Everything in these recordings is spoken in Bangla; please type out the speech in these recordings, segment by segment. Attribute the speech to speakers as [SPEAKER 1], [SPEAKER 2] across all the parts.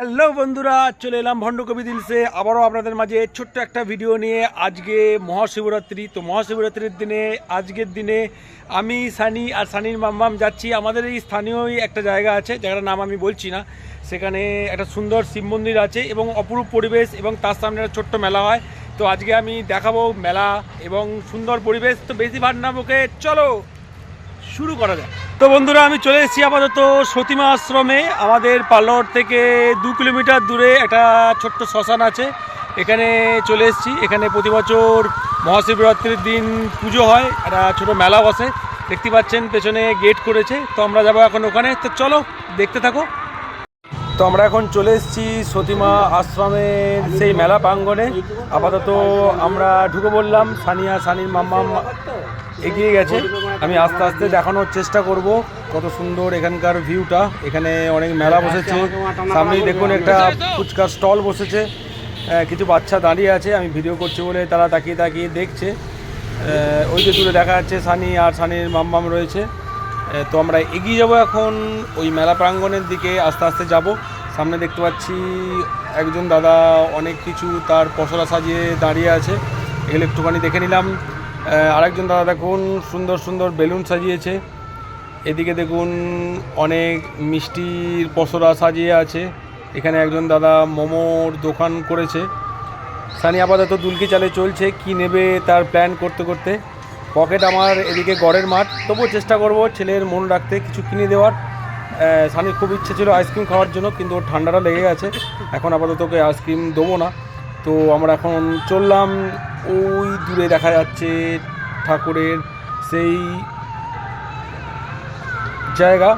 [SPEAKER 1] হ্যালো বন্ধুরা, চলে এলাম ভণ্ডকবি দিলসে। আবারও আপনাদের মাঝে ছোট্ট একটা ভিডিও নিয়ে। আজকে মহাশিবরাত্রি। তো মহাশিবরাত্রির দিনে, আজকের দিনে আমি, সানি আর সানির মাম্মাম যাচ্ছি। আমাদের এই স্থানীয়ই একটা জায়গা আছে জায়গাটার নাম আমি বলছি না। সেখানে একটা সুন্দর শিব মন্দির আছে এবং অপরূপ পরিবেশ এবং তার সামনে একটা ছোট্ট মেলা হয়। তো আজকে আমি দেখাবো মেলা এবং সুন্দর পরিবেশ। তো বেশি ভার না বকে, চলো, শুরু করা যাক। তো বন্ধুরা, আমি চলে এসেছি আপাতত সতীমা আশ্রমে। আমাদের পাল্লর থেকে দু কিলোমিটার দূরে একটা ছোট্ট শ্মশান আছে। এখানে চলে এসেছি। এখানে প্রতি বছর মহাশিবরাত্রির দিন পুজো হয়। একটা ছোট মেলা বসে। দেখতে পাচ্ছেন, পেছনে গেট করেছে। তো আমরা যাব এখন ওখানে। তো চলো, দেখতে থাকো। তো আমরা এখন চলে এসেছি সতীমা আশ্রমের সেই মেলা প্রাঙ্গণে। আপাতত আমরা ঢুকে বললাম সানিয়া, সানির মাম্মাম এগিয়ে গেছে। আমি আস্তে আস্তে দেখানোর চেষ্টা করব কত সুন্দর এখানকার ভিউটা। এখানে অনেক মেলা বসেছে। সামনেই দেখুন একটা ফুচকার স্টল বসেছে। কিছু বাচ্চা দাঁড়িয়ে আছে। আমি ভিডিও করছি বলে তারা তাকিয়ে তাকিয়ে দেখছে। ওই যে দূরে দেখা যাচ্ছে সানি আর সানির মাম্মাম রয়েছে। তো আমরা এগিয়ে যাব এখন ওই মেলা প্রাঙ্গণের দিকে, আস্তে আস্তে যাব। সামনে দেখতে পাচ্ছি একজন দাদা অনেক কিছু তার পসরা সাজিয়ে দাঁড়িয়ে আছে। এগুলো একটুখানি দেখে নিলাম। আরেকজন দাদা দেখুন, সুন্দর সুন্দর বেলুন সাজিয়েছে। এদিকে দেখুন অনেক মিষ্টির পসরা সাজিয়ে আছে। এখানে একজন দাদা মোমোর দোকান করেছে। সানি আপাতত দুলকি চালে চলছে, কি নেবে তার প্ল্যান করতে করতে। পকেট আমার এদিকে গড়ের মাঠ। তবুও চেষ্টা করব ছেলের মন রাখতে কিছু কিনে দেওয়ার। সানির খুব ইচ্ছে ছিল আইসক্রিম খাওয়ার জন্য, কিন্তু ওর ঠান্ডাটা লেগে গেছে। এখন আপাতত ওকে আইসক্রিম দেবো না। তো আমরা এখন চললাম, ওই দূরে দেখা যাচ্ছে ঠাকুরের সেই জায়গা।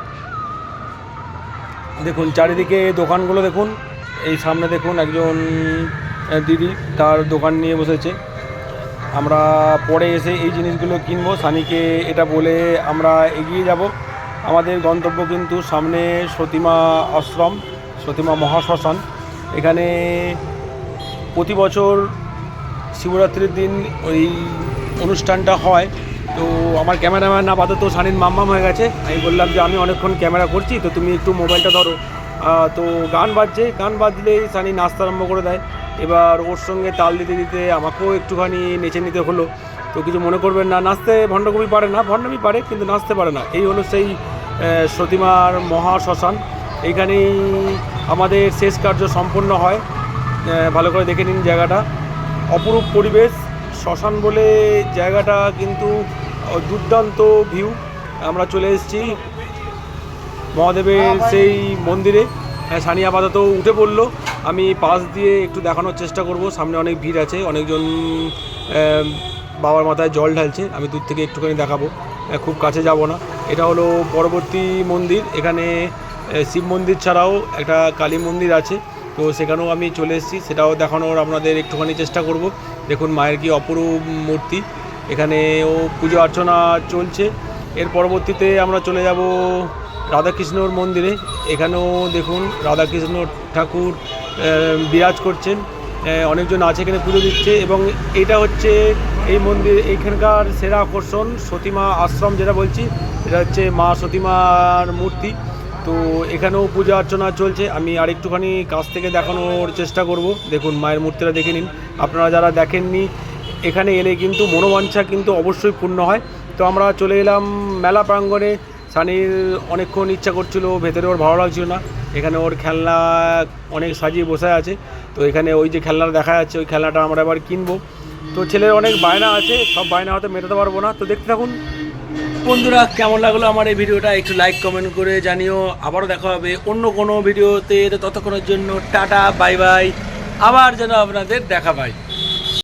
[SPEAKER 1] দেখুন, চারিদিকে দোকানগুলো দেখুন, এই সামনে দেখুন একজন দিদি, তার দোকান নিয়ে বসেছে। আমরা পরে এসে এই জিনিসগুলো কিনবো। সানিকে এটা বলে আমরা এগিয়ে যাব। আমাদের গন্তব্য কিন্তু সামনে সতীমা আশ্রম, সতীমা মহাশ্মশান। এখানে প্রতি বছর শিবরাত্রির দিন ওই অনুষ্ঠানটা হয়। তো আমার ক্যামেরাম্যান আপাতত সানির মাম্মাম হয়ে গেছে। আমি বললাম যে আমি অনেকক্ষণ ক্যামেরা করছি, তো তুমি একটু মোবাইলটা ধরো। তো গান বাজছে। গান বাজলেই সানি নাচতে আরম্ভ করে দেয়। এবার ওর সঙ্গে তাল দিতে দিতে আমাকেও একটুখানি নেচে নিতে হলো। তো কিছু মনে করবেন না নাচতে ভণ্ডকবি পারে না ভণ্ডামি পারে কিন্তু নাচতে পারে না। এই হলো সেই সতীমার মহা শ্মশান। এইখানেই আমাদের শেষ কার্য সম্পন্ন হয়। ভালো করে দেখে নিন জায়গাটা। অপরূপ পরিবেশ শ্মশান বলে জায়গাটা কিন্তু দুর্দান্ত ভিউ। আমরা চলে এসেছি মহাদেবের সেই মন্দিরে। হ্যাঁ, সানি আপাতত উঠে পড়ল। আমি পাশ দিয়ে একটু দেখানোর চেষ্টা করব। সামনে অনেক ভিড় আছে, অনেকজন বাবার মাথায় জল ঢালছে, আমি দূর থেকে একটুখানি দেখাবো। খুব কাছে যাব না। এটা হলো পরবর্তী মন্দির, এখানে শিব মন্দির ছাড়াও একটা কালী মন্দির আছে। তো সেখানেও আমি চলে এসেছি, সেটাও দেখানোর আপনাদের একটুখানি চেষ্টা করব। দেখুন মায়ের কি অপরূপ মূর্তি, এখানেও পুজো অর্চনা চলছে। এর পরবর্তীতে আমরা চলে যাব রাধাকৃষ্ণর মন্দিরে। এখানেও দেখুন রাধাকৃষ্ণ ঠাকুর বিরাজ করছেন। অনেকজন আছে এখানে পুজো দিচ্ছে এবং এটা হচ্ছে এই মন্দির, এইখানকার সেরা আকর্ষণ, সতীমা আশ্রম যেটা বলছি, এটা হচ্ছে মা সতীমার মূর্তি। তো এখানেও পূজা অর্চনা চলছে। আমি আরেকটুখানি কাছ থেকে দেখানোর চেষ্টা করব। দেখুন, মায়ের মূর্তিটা দেখে নিন। আপনারা যারা দেখেননি, এখানে এলে কিন্তু মনোবাঞ্ছা কিন্তু অবশ্যই পূর্ণ হয়। তো আমরা চলে এলাম মেলা প্রাঙ্গণে। সানির অনেকক্ষণ ইচ্ছা করছিল, ভেতরে ওর ভালো লাগছিল না। এখানে ওর খেলনা অনেক সাজিয়ে বসে আছে। তো এখানে ওই যে খেলনাটা দেখা যাচ্ছে, ওই খেলনাটা আমরা এবার কিনবো। তো ছেলের অনেক বায়না আছে, সব বায়না হয়তো মেটাতে পারব না। তো দেখতে থাকুন। বন্ধুরা, কেমন লাগল আমার এই ভিডিওটা? একটু লাইক কমেন্ট করে জানিও। আবারও দেখা হবে অন্য কোনো ভিডিওতে। ততক্ষণের জন্য টাটা বাই বাই আবার যেন আপনাদের দেখা পাই।